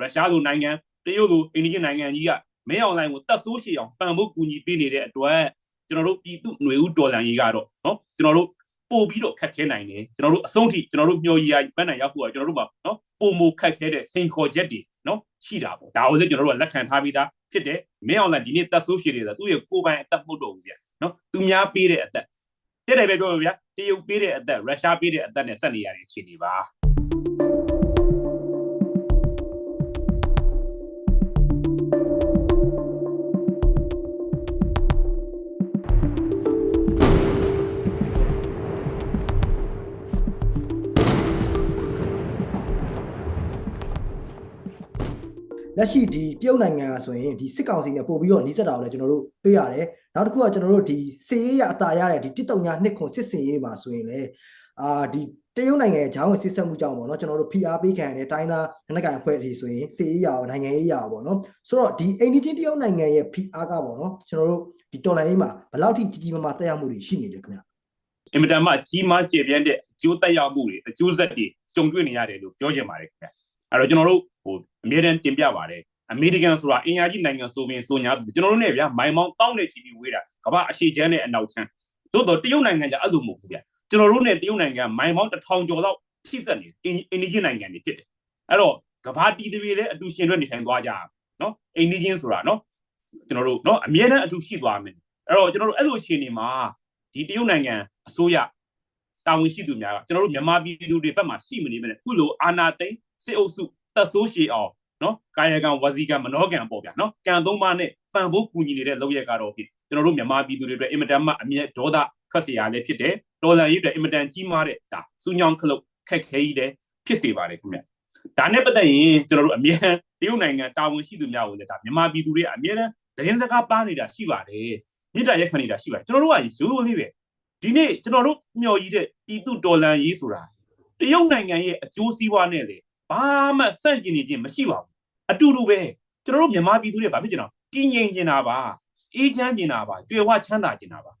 ရုရှားလိုနိုင်ငံတရုတ်လိုအိန္ဒိယနိုင်ငံကြီးကမင်းအောင်လိုင်းကိုတက်ဆိုးရှည်အောင်ပံ့ပိုးကူညီပေးနေတဲ့အတွက်ကျွန်တော်တို့ပြည်သူຫນွေဦးတော်လန်ကြီးကတော့နော်ကျွန်တော်တို့ပို့ပြီးတော့ခက်ခဲနိုင်တယ်ကျွန်တော်တို့အဆုံးထိကျွန်တော်တို့မျှော်ရည်ရဘက်နိုင်ရောက်ဖို့ကကျွန်တော်တို့မှာနော်ပုံမခက်ခဲတဲ့စင်ခေါ်ချက်တွေနော်ရှိတာပေါ့ဒါကိုလည်းကျွန်တော်တို့ကလက်ခံထားပြီးသားဖြစ်တယ်မင်းအောင်လိုင်းဒီနေ့တက်ဆိုးရှည်တွေဆိုသူ့ရဲ့ကိုယ်ပိုင်အသက်မှုတော့ဘူးဗျနော်သူများပေးတဲ့အသက်တဲ့တယ်ပဲပြောပါဗျာတရုတ်ပေးတဲ့အသက်ရုရှားပေးတဲ့အသက်နဲ့ဆက်နေရတဲ့အခြေအနေပါ လက်ရှိဒီတရုတ်နိုင်ငံကဆိုရင်ဒီစစ်ကောင်စီနဲ့ပို့ပြီးတော့နှိစက်တာကိုလည်းကျွန်တော်တို့တွေ့ရတယ်နောက်တစ်ခုကကျွန်တော်တို့ဒီစစ်ရေးရအတာရတဲ့ဒီတစ်တုံညာနှစ်ခွန်စစ်စင်ရေးမှာဆိုရင်လည်းအာဒီတရုတ်နိုင်ငံရဲ့ဂျောင်းဝင်စစ်ဆက်မှုကြောင့်ပေါ့နော်ကျွန်တော်တို့ PR ပေးခံရတဲ့တိုင်းသားနိုင်ငံကန်အဖွဲ့အထိဆိုရင်စစ်ရေးရအောင်နိုင်ငံရေးရအောင်ပေါ့နော်ဆိုတော့ဒီအိန္ဒိချင်းတရုတ်နိုင်ငံရဲ့ PR ကပေါ့နော်ကျွန်တော်တို့ဒီတော်လိုင်းရေးမှာဘယ်လောက်ထိကြီးကြီးမားမားတက်ရောက်မှုတွေရှိနေလဲခင်ဗျအင်မတန်မှကြီးမားကျေပြန့်တဲ့အကျိုးသက်ရောက်မှုတွေအကျိုးဆက်တွေကြုံတွေ့နေရတယ်လို့ပြောချင်ပါတယ်ခင်ဗျအဲ့တော့ကျွန်တော်တို့ ဟိုအမြဲတမ်းတင်ပြပါတယ်အမေရိကန်ဆိုတာအင်အားကြီးနိုင်ငံဆိုရင်ဆိုညာကျွန်တော်တို့နဲ့ဗျာမိုင်မောင်းတောင်းနဲ့ချီပြီးဝေးတာကမ္ဘာအရှိချမ်းနဲ့အနောက်ချမ်းသို့တော့တရုတ်နိုင်ငံကအဲ့လိုမဟုတ်ဘူးဗျာကျွန်တော်တို့နဲ့တရုတ်နိုင်ငံမိုင်မောင်းတစ်ထောင်ကျော်လောက်ထိစပ်နေအင်အင်ဒီဂျင်နိုင်ငံတွေဖြစ်တယ်အဲ့တော့ကမ္ဘာတီးတွေလည်းအတူရှင်တွဲနေထိုင်သွားကြအောင်နော်အင်ဒီဂျင်ဆိုတာနော်ကျွန်တော်တို့နော်အမြဲတမ်းအတူရှိသွားမယ်အဲ့တော့ကျွန်တော်တို့အဲ့လိုရှင်နေမှာဒီတရုတ်နိုင်ငံအစိုးရတာဝန်ရှိသူများကကျွန်တော်တို့မြန်မာပြည်သူတွေဘက်မှာရှိမနေမနဲ့ခုလိုအာနာသိန်းစစ်အုပ်စု သက်ဆိုးရှည်အောင်နော်ကာယကံဝစီကံမနောကံပေါ့ဗျာနော်ကံသုံးပါးနဲ့ပံ့ပိုးကူညီနေတဲ့လောက်ရက်ကတော့ဖြစ်ကျွန်တော်တို့မြန်မာပြည်သူတွေအတွက်အင်မတန်မှအမြဲဒေါသခက်စရာလည်းဖြစ်တယ်တော်လန်ရေးအတွက်အင်မတန်ကြီးမားတဲ့ဒါစူညောင်းခလုတ်ခက်ခဲကြီးတဲ့ဖြစ်စေပါတယ်ခင်ဗျဒါနဲ့ပတ်သက်ရင်ကျွန်တော်တို့အမြဲတရုတ်နိုင်ငံတာဝန်ရှိသူများကိုလည်းဒါမြန်မာပြည်သူတွေအမြဲတမ်းသတင်းစကားပါနေတာရှိပါတယ်မြစ်တာရက်ခံနေတာရှိပါတယ်ကျွန်တော်တို့ကရိုးရိုးလေးပဲဒီနေ့ကျွန်တော်တို့မျှော်ကြီးတဲ့ပြည်သူတော်လန်ရေးဆိုတာတရုတ်နိုင်ငံရဲ့အကျိုးစီးပွားနဲ့လေ ဘာမှဆန့်ကျင်နေခြင်းမရှိပါဘူးအတူတူပဲကျွန်တော်တို့မြန်မာပြည်သူတွေဘာဖြစ်ကြတော့တည်ငြိမ်နေတာပါအေးချမ်းနေတာပါကြွယ်ဝချမ်းသာနေတာပါ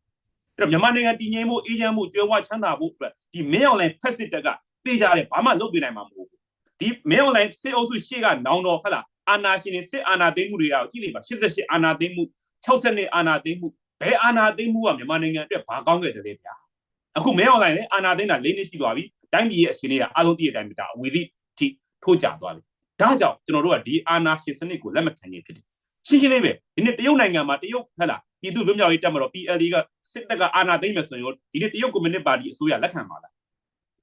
အဲ့တော့မြန်မာနိုင်ငံတည်ငြိမ်မှုအေးချမ်းမှုကြွယ်ဝချမ်းသာဖို့အတွက်ဒီမင်းအောင်လှိုင်ဖက်စစ်တက်ကတေးကြတယ်ဘာမှလုပ်ပြနိုင်မှာမဟုတ်ဘူးဒီမင်းအောင်လှိုင်စစ်အုပ်စုရှေ့ကနောင်တော်ဟဟလားအာနာရှင်တွေစစ်အာနာသိမ်းမှုတွေအောင်ကြည့်လိုက်ပါ88အာနာသိမ်းမှု60နှစ်အာနာသိမ်းမှုဘယ်အာနာသိမ်းမှုကမြန်မာနိုင်ငံအတွက်ဘာကောင်းခဲ့တယ်လဲဗျာအခုမင်းအောင်လှိုင်လည်းအာနာသိမ်းတာ၄နှစ်ရှိသွားပြီတိုင်းပြည်ရဲ့အခြေအနေကအားလုံးတည့်တဲ့အတိုင်းဒါအဝေစီ ထိထိုးကြသွားပြီဒါကြောင့်ကျွန်တော်တို့ကဒီအာနာရှင်စနစ်ကိုလက်မခံနိုင်ဖြစ်တယ်ရှင်းရှင်းလေးပဲဒီနေ့တရုတ်နိုင်ငံမှာတရုတ်ဟဲ့လားပြည်သူ့လွတ်မြောက်ရေးတပ်မတော် PLD ကစစ်တပ်ကအာဏာသိမ်းမယ်ဆိုရင်ဒီနေ့တရုတ်ကွန်မြူနစ်ပါတီအစိုးရလက်ခံပါလား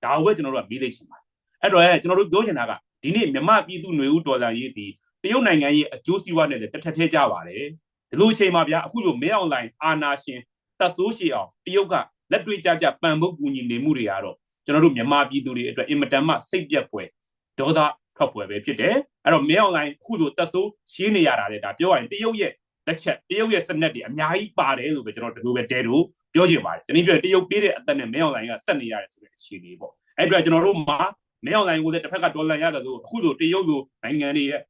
ဒါကိုပဲကျွန်တော်တို့ကမေးလိုက်ချင်ပါတယ်အဲ့တော့ကျွန်တော်တို့ပြောချင်တာကဒီနေ့မြမပြည်သူ့ຫນွေဦးဒေါ်လာရေးဒီတရုတ်နိုင်ငံရဲ့အကျိုးစီးပွားနဲ့လည်းတစ်ထက်ထဲကြပါတယ်ဒီလိုအချိန်မှာဗျာအခုလိုမဲအွန်လိုင်းအာနာရှင်တက်ဆိုးရှည်အောင်တရုတ်ကလက်တွေ့ကြကြပံ့ဖို့ကူညီနေမှုတွေကတော့ကျွန်တော်တို့မြန်မာပြည်သူတွေအတွက်အင်မတန်မှစိတ်ပြက်ဖွယ် ဒေါသထွက်ဖွယ်ပဲဖြစ်တယ်အဲ့တော့မဲအွန်လိုင်းအခုလိုတက်ဆိုးရှင်းနေရတာလေဒါပြောရရင်တရုတ်ရဲ့လက်ချက်တရုတ်ရဲ့စနက်တွေအများကြီးပါတယ်လို့ပဲကျွန်တော်ဒီလိုပဲတဲတို့ပြောချင်ပါတယ်တနည်းပြောတရုတ်ပေးတဲ့အသက်နဲ့မဲအွန်လိုင်းကဆက်နေရတယ်ဆိုတဲ့အခြေအနေပေါ့အဲ့အတွက်ကျွန်တော်တို့မှာမဲအွန်လိုင်းကိုလည်းတစ်ဖက်ကဒေါ်လာရတယ်လို့အခုလိုတရုတ်လိုနိုင်ငံတွေရဲ့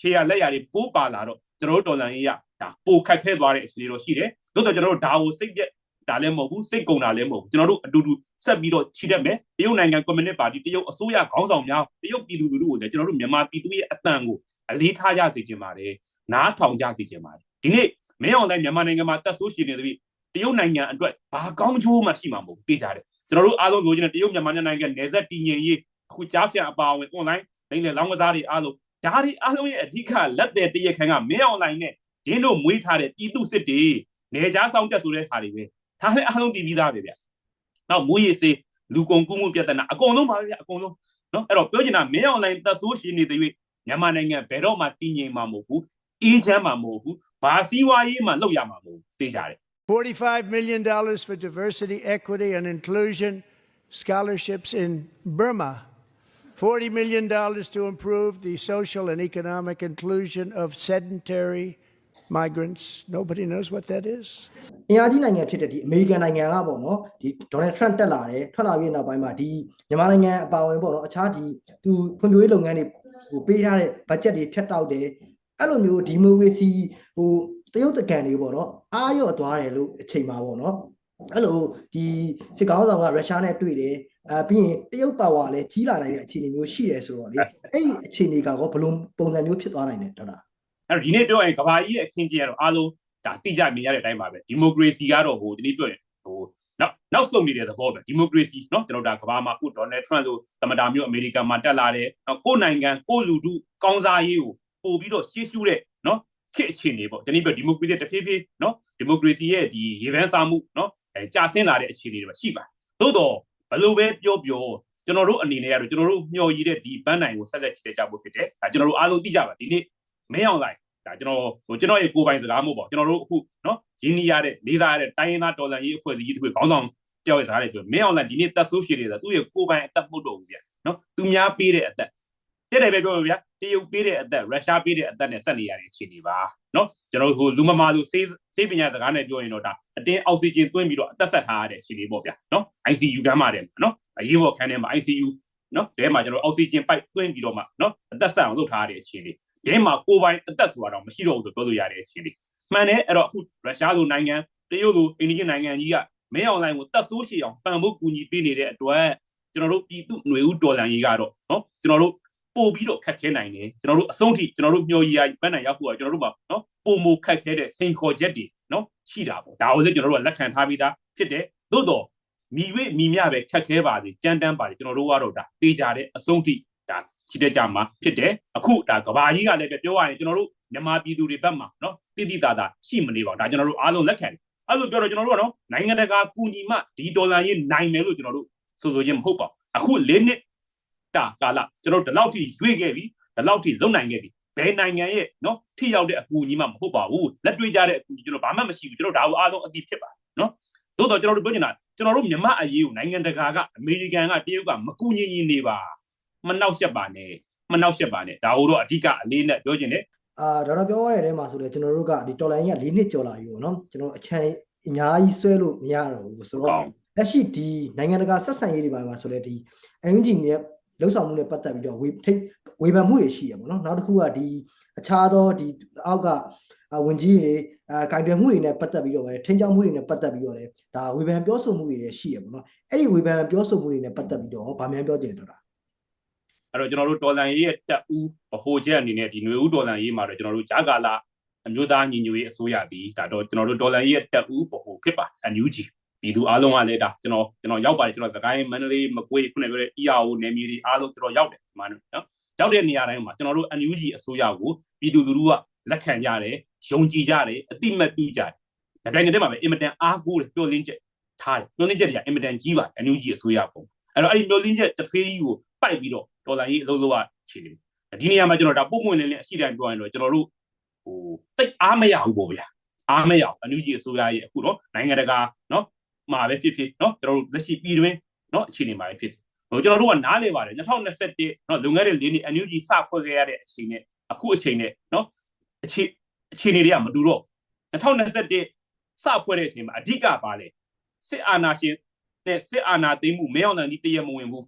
ခြေရလက်ရတွေပိုးပါလာတော့ကျွန်တော်တို့ဒေါ်လာရေးရဒါပိုခက်ခဲသွားတဲ့အခြေအနေတော့ရှိတယ်သို့တော့ကျွန်တော်တို့ဒါကိုစိတ်ပြက် ဒါလည်းမဟုတ်ဘူးစိတ်ကုန်တာလည်းမဟုတ်ဘူးကျွန်တော်တို့အတူတူဆက်ပြီးတော့ခြိတတ်မယ်တရုတ်နိုင်ငံကွန်မြူနစ်ပါတီတရုတ်အစိုးရခေါင်းဆောင်များတရုတ်ပြည်သူလူထုကိုလည်းကျွန်တော်တို့မြန်မာပြည်သူရဲ့အတန်ကိုအလေးထားကြစေချင်ပါတယ်နားထောင်ကြစေချင်ပါတယ်ဒီနေ့မင်းအောင်တိုင်းမြန်မာနိုင်ငံမှာတက်ဆိုးရှင်နေသဖြင့်တရုတ်နိုင်ငံအတွက်ဘာကောင်းချိုးမှရှိမှာမဟုတ်ဘူးသိကြတယ်ကျွန်တော်တို့အားလုံးလိုချင်တဲ့တရုတ်မြန်မာနိုင်ငံနယ်စပ်တည်ငြိမ်ရေးအခုကြားဖြတ်အပါအဝင် online လိမ့်လေလောင်းကစားတွေအားလုံးဒါတွေအားလုံးရဲ့အဓိကလက်တဲ့တရက်ခံကမင်းအောင်လိုင်းနဲ့ဒင်းတို့မွေးထားတဲ့ပြည်သူစစ်တွေနေကြားဆောင်တက်ဆိုတဲ့ဟာတွေပဲ ဒါလည်းအားလုံးတည်ပြီးသားပဲဗျနောက်မွေးရစေလူကုန်ကူးမှုပြဿနာအကုန်လုံးပါပဲဗျအကုန်လုံးနော်အဲ့တော့ပြောချင်တာမင်းအောင်လိုင်းသက်ဆိုးရှင်နေတဲ့၍မြန်မာနိုင်ငံဘယ်တော့မှတည်ငြိမ်မှာမဟုတ်ဘူးအေးချမ်းမှာမဟုတ်ဘူးဘာစည်းဝါးရေးမှလောက်ရမှာမဟုတ်ဘူးသိကြတယ် $45 million for diversity, equity, and inclusion scholarships in Burma. $40 million to improve the social and economic inclusion of sedentary migrants. Nobody knows what that is. အင်အားကြီးနိုင်ငံဖြစ်တဲ့ဒီအမေရိကန်နိုင်ငံကပေါ့နော်ဒီဒေါ်နယ်ထရန့်တက်လာတယ်ထွက်လာပြီးနောက်ပိုင်းမှာဒီမြန်မာနိုင်ငံအပါအဝင်ပေါ့နော်အခြားဒီသူဖွံ့ဖြိုးရေးလုပ်ငန်းတွေဟိုပေးထားတဲ့ဘတ်ဂျက်တွေဖြတ်တောက်တယ်အဲ့လိုမျိုးဒီမိုကရေစီဟိုတရုတ်တကန်တွေပေါ့နော်အားရော့သွားတယ်လို့အချိန်မှာပေါ့နော်အဲ့လိုဒီစစ်ကောင်းဆောင်ကရုရှားနဲ့တွေ့တယ်အဲပြီးရင်တရုတ်ပါဝါလည်းကြီးလာနိုင်တဲ့အခြေအနေမျိုးရှိတယ်ဆိုတော့လေအဲ့ဒီအခြေအနေကတော့ဘယ်လိုပုံစံမျိုးဖြစ်သွားနိုင်လဲဒေါက်တာ အဲ့တော့ဒီနေ့ပြောရင်ကဘာကြီးရဲ့အခင်းကျင်းကတော့အားလုံးဒါတိကျမြင်ရတဲ့အတိုင်းပါပဲဒီမိုကရေစီကတော့ဟိုဒီနေ့ပြောရင်ဟိုနောက်နောက်ဆုံးနေတဲ့သဘောပဲဒီမိုကရေစီเนาะကျွန်တော်ဒါကဘာမှာခုဒေါ်နယ်ထရန့်လိုသမ္မတမျိုးအမေရိကန်မှာတက်လာတယ်နောက်ကိုယ်နိုင်ငံကိုယ်လူထုကောင်းစားရေးကိုပို့ပြီးတော့ရှေ့ရှုတဲ့เนาะခေတ်အခြေအနေပေါ့ဒီနေ့ပြောဒီမိုကရေစီတဖြည်းဖြည်းเนาะဒီမိုကရေစီရဲ့ဒီရေပန်းစားမှုเนาะအဲကြာဆင်းလာတဲ့အခြေအနေတွေမှာရှိပါသို့တော့ဘယ်လိုပဲပြောပြောကျွန်တော်တို့အနေနဲ့ကတော့ကျွန်တော်တို့မျှော်ရည်တဲ့ဒီပန်းနိုင်ကိုဆက်လက်ချစ်တဲ့ကြဖို့ဖြစ်တယ်ဒါကျွန်တော်တို့အားလုံးသိကြပါဒီနေ့မင်းအောင်လိုက် ဒါကျွန်တော်ဟိုကျွန်တော်ရဲ့ကိုပိုင်စကားမဟုတ်ပါကျွန်တော်တို့အခုနော်ရင်းနှီးရတဲ့လေးစားရတဲ့တိုင်းရင်းသားတော်လှန်ရေးအဖွဲ့အစည်းကြီးတွေခေါင်းဆောင်တယောက်ရဲ့စကားတွေပြောမင်းအောင်လာဒီနေ့တက်ဆိုးဖြစ်နေတာသူ့ရဲ့ကိုပိုင်အသက်မဟုတ်တော့ဘူးဗျနော်သူများပေးတဲ့အသက်တဲ့တယ်ပဲပြောရဗျာတရုတ်ပေးတဲ့အသက်ရုရှားပေးတဲ့အသက်နဲ့ဆက်နေရတဲ့အခြေအနေပါနော်ကျွန်တော်ဟိုလူမမာလူစေးစေးပညာစကားနဲ့ပြောရင်တော့ဒါအတင်းအောက်ဆီဂျင်သွင်းပြီးတော့အသက်ဆက်ထားရတဲ့အခြေအနေပေါ့ဗျာနော် ICU ကမ်းမှာတယ်နော်အရေးပေါ်ခန်းထဲမှာ ICU နော်တဲမှာကျွန်တော်အောက်ဆီဂျင်ပိုက်သွင်းပြီးတော့မှနော်အသက်ဆက်အောင်လုပ်ထားရတဲ့အခြေအနေ ဂိမ်းမှာကိုပိုင်အသက်ဆိုတာတော့မရှိတော့ဘူးဆိုပြောလို့ရတဲ့အချိန်လေးမှန်တယ်အဲ့တော့အခုရုရှားလိုနိုင်ငံတရုတ်လိုအိန္ဒိယနိုင်ငံကြီးကမင်းအွန်လိုင်းကိုတတ်ဆိုးရှည်အောင်ပံ့ပိုးကူညီပေးနေတဲ့အတွက်ကျွန်တော်တို့ပြည်သူຫນွေဦးတော်လန်ကြီးကတော့နော်ကျွန်တော်တို့ပို့ပြီးတော့ခက်ခဲနိုင်တယ်ကျွန်တော်တို့အဆုံးထိကျွန်တော်တို့မျှော်ရည်ရပန်းနိုင်ရောက်ဖို့ကကျွန်တော်တို့မှာနော်ပုံမခက်ခဲတဲ့စိန်ခေါ်ချက်တွေနော်ရှိတာပေါ့ဒါကိုလည်းကျွန်တော်တို့ကလက်ခံထားပြီးသားဖြစ်တယ်သို့တော့မိွေမိမြပဲခက်ခဲပါစေကြမ်းတမ်းပါစေကျွန်တော်တို့ကတော့ဒါတေးကြတဲ့အဆုံးထိ ချီတက်ကြမှာဖြစ်တယ်အခုဒါကဘာကြီးကလည်းပြောရရင်ကျွန်တော်တို့မြန်မာပြည်သူတွေဘက်မှာနော်တိတိတာတာရှိမနေပါဘူးဒါကျွန်တော်တို့အားလုံးလက်ခံတယ်အဲ့လိုပြောတော့ကျွန်တော်တို့ကတော့နိုင်ငံတကာကူညီမှဒီဒေါ်လာရင်းနိုင်မယ်လို့ကျွန်တော်တို့ဆိုဆိုချင်းမဟုတ်ပါဘူးအခု၄နှစ်တာကာလကျွန်တော်တို့ဒီလောက်ထိရွေ့ခဲ့ပြီဒီလောက်ထိလုံနိုင်ခဲ့ပြီဘယ်နိုင်ငံရဲ့နော်ထိရောက်တဲ့အကူအညီမှမဟုတ်ပါဘူးလက်တွေ့ကြတဲ့အကူအညီကျွန်တော်ဘာမှမရှိဘူးကျွန်တော်ဒါကိုအားလုံးအတိဖြစ်ပါတယ်နော်သို့တော့ကျွန်တော်တို့ပြောချင်တာကျွန်တော်တို့မြန်မာအရေးကိုနိုင်ငံတကာကအမေရိကန်ကတရုတ်ကမကူညီရင်နေပါ မနှောက်ယှက်ပါနဲ့မနှောက်ယှက်ပါနဲ့ဒါကိုတော့အဓိကအလေးနဲ့ပြောချင်တယ်အာဒေါက်တာပြောရတဲ့ထဲမှာဆိုလေကျွန်တော်တို့ကဒီတော်လိုင်းကြီးက၄နှစ်ကျော်လာပြီပေါ့နော်ကျွန်တော်အချမ်းအများကြီးဆွဲလို့မရတော့ဘူးဆိုတော့ကောင်းလက်ရှိဒီနိုင်ငံတကာဆက်ဆံရေးတွေပါမှာဆိုလေဒီ NUG နဲ့လှုပ်ဆောင်မှုနဲ့ပတ်သက်ပြီးတော့ဝေထိတ်ဝေဖန်မှုတွေရှိရပေါ့နော်နောက်တစ်ခုကဒီအခြားသောဒီအောက်ကအာဝင်ကြီးတွေအာဂိုင်တွယ်မှုတွေနဲ့ပတ်သက်ပြီးတော့ပဲထိန်းချောင်းမှုတွေနဲ့ပတ်သက်ပြီးတော့လေဒါဝေဖန်ပြောဆိုမှုတွေလည်းရှိရပေါ့နော်အဲ့ဒီဝေဖန်ပြောဆိုမှုတွေနဲ့ပတ်သက်ပြီးတော့ဗာမြန်ပြောချင်တယ်ဒေါက်တာ အဲ့တော့ကျွန်တော်တို့ဒေါ်လာရေးရဲ့တက်ဦးဟိုချက်အနေနဲ့ဒီຫນွေဦးဒေါ်လာရေးမှာတော့ကျွန်တော်တို့ဂျာကာလာအမျိုးသားညီညွတ်ရေးအစိုးရပြီးဒါတော့ကျွန်တော်တို့ဒေါ်လာရေးရဲ့တက်ဦးဟိုဖြစ်ပါ NUG ပြည်သူအားလုံးကလည်းဒါကျွန်တော်ကျွန်တော်ရောက်ပါတယ်ကျွန်တော်စကိုင်းမန္တလေးမကွေးခုနကပြောတဲ့ EAO နယ်မြေတွေအားလုံးကျွန်တော်ရောက်တယ်ဒီမှာနော်ရောက်တဲ့နေရာတိုင်းမှာကျွန်တော်တို့ NUG အစိုးရကိုပြည်သူလူထုကလက်ခံကြတယ်ယုံကြည်ကြတယ်အတိမတ်ပြုကြတယ်ဒါပြိုင်နေတဲ့မှာပဲအင်မတန်အားကိုးတယ်ပြောလင်းချက်ထားတယ်ပြောလင်းချက်တွေကအင်မတန်ကြီးပါတယ် NUG အစိုးရပုံအဲ့တော့အဲ့ဒီပြောလင်းချက်တစ်ဖေးကြီးကိုပိုက်ပြီးတော့ ဒေါ်လာကြီးအလုပ်လုပ်ရခြေတယ်ဒီနေရာမှာကျွန်တော်ဒါပုံမှန်လေးနဲ့အရှိတိုင်းပြောရင်တော့ကျွန်တော်တို့ဟိုတိတ်အားမရဘူးပေါ့ဗျာအားမရဘူး NUG အစိုးရရဲ့အခုနော်နိုင်ငံတကာနော်မှာပဲဖြစ်ဖြစ်နော်ကျွန်တော်တို့လက်ရှိပြည်တွင်းနော်အခြေအနေမှာပဲဖြစ်ဟိုကျွန်တော်တို့ကနားလေပါတယ်2021နော်လွန်ခဲ့တဲ့၄နှစ် NUG စဖွဲ့ခဲ့ရတဲ့အချိန်နဲ့အခုအချိန်နဲ့နော်အခြေအခြေအနေတွေကမတူတော့2021စဖွဲ့တဲ့အချိန်မှာအဓိကပါလေစစ်အာဏာရှင်နဲ့စစ်အာဏာသိမ်းမှုမဲအောင်တန်ဒီတရမဝင်ဘူး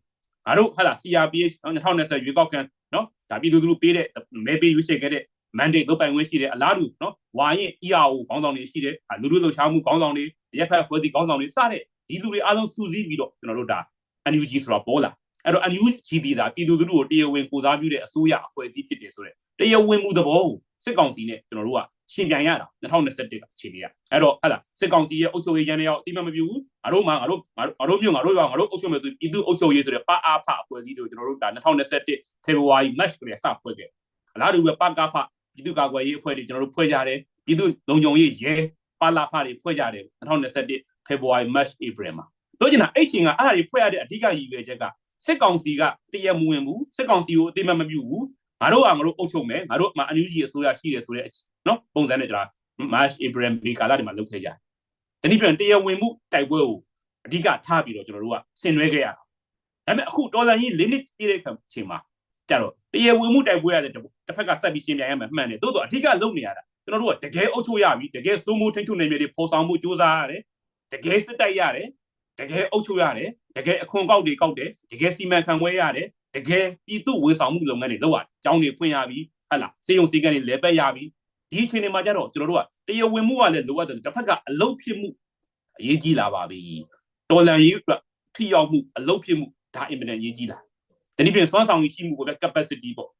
ငါတို့ဟာလာ CRPH 2020ရွေးကောက်ခံနော်ဒါပြည်သူလူထုပေးတဲ့မဲပေးရွေးချယ်ခဲ့တဲ့ mandate လုပ်ပိုင်ခွင့်ရှိတယ်အလားတူနော်ဝါရင် ERO ခေါင်းဆောင်တွေရှိတယ်လူလူလှုပ်ရှားမှုခေါင်းဆောင်တွေရက်ဖက်ဖွဲ့စည်းခေါင်းဆောင်တွေစတဲ့ဒီလူတွေအားလုံးစုစည်းပြီးတော့ကျွန်တော်တို့ဒါ NUG ဆိုတာပေါ်လာအဲ့တော့ NUG ဒီဒါပြည်သူလူထုကိုတရားဝင်ကိုစားပြုတဲ့အစိုးရအဖွဲ့အစည်းဖြစ်တယ်ဆိုတော့တရားဝင်မှုသဘောကိုစစ်ကောင်စီနဲ့ကျွန်တော်တို့က ရှင်ပြန်ရတာ2021ကချိန်ကြီးရအဲ့တော့ဟဲ့လားစစ်ကောင်စီရဲ့အုပ်ချုပ်ရေးရန်တွေရောက်အတိမမပြဘူးငါတို့မှငါတို့ငါတို့မျိုးငါတို့ရောငါတို့အုပ်ချုပ်မဲ့သူပြည်သူအုပ်ချုပ်ရေးဆိုတဲ့ပအားဖအဖွဲ့အစည်းတွေကိုကျွန်တော်တို့ဒါ2021ဖေဖော်ဝါရီ match ကလေးစဖွဲ့ခဲ့အလားတူပဲပကားဖပြည်သူ့ကာကွယ်ရေးအဖွဲ့တွေကျွန်တော်တို့ဖွဲ့ကြတယ်ပြည်သူ့လုံခြုံရေးရဲပါလာဖတွေဖွဲ့ကြတယ်2021ဖေဖော်ဝါရီ match April မှာတို့ကျင်တာအဲ့ချိန်ကအဲ့ဒါတွေဖွဲ့ရတဲ့အဓိကရည်ရွယ်ချက်ကစစ်ကောင်စီကတရမဝင်ဘူးစစ်ကောင်စီကိုအတိမမပြုဘူး ငါတို့ကငါတို့အုပ်ချုပ်မယ်ငါတို့မှအန်ယူဂျီအစိုးရရှိတယ်ဆိုတဲ့နော်ပုံစံနဲ့ကျွန်တော် March April May ကာလတွေမှာလုပ်ခဲ့ကြတယ်။ဒီနေ့ပြန်တရားဝင်မှုတိုက်ပွဲကိုအဓိကထားပြီးတော့ကျွန်တော်တို့ကဆင်နွှဲခဲ့ရတာ။ဒါပေမဲ့အခုဒေါ်လာကြီး၄နှစ်ပြည့်တဲ့အချိန်မှာကြတော့တရားဝင်မှုတိုက်ပွဲရတဲ့တစ်ဖက်ကဆက်ပြီးရှင်းပြရမယ်မှန်တယ်။သို့တော့အဓိကလုပ်နေရတာကျွန်တော်တို့ကတကယ်အုပ်ချုပ်ရပြီတကယ်စိုးမိုးထိန်းချုပ်နေမြေတွေပေါ်ဆောင်မှုစ조사ရတယ်။တကယ်စစ်တိုက်ရတယ်။တကယ်အုပ်ချုပ်ရတယ်။တကယ်အခွန်ကောက်တွေကောက်တယ်။တကယ်စီမံခန့်ခွဲရတယ်။ တကယ်ပြည်သူဝန်ဆောင်မှုလုပ်ငန်းတွေလုပ်ရတယ်။ကျောင်းတွေဖွင့်ရပြီ။ဟဟလားစေယုံစီကံတွေလဲပတ်ရပြီ။ဒီအချိန်တွေမှာကျတော့ကျွန်တော်တို့ကတရားဝင်မှုကလည်းလိုအပ်တယ်တစ်ဖက်ကအလုတ်ဖြစ်မှုအရေးကြီးလာပါပြီ။တော်လန်ရေးအတွက်ထိရောက်မှုအလုပ်ဖြစ်မှုဒါအင်မတန်ရေးကြီးတာဒီနေ့ပြင်စွမ်းဆောင်ရည်ရှိမှုကိုပဲ capacity ပေါ့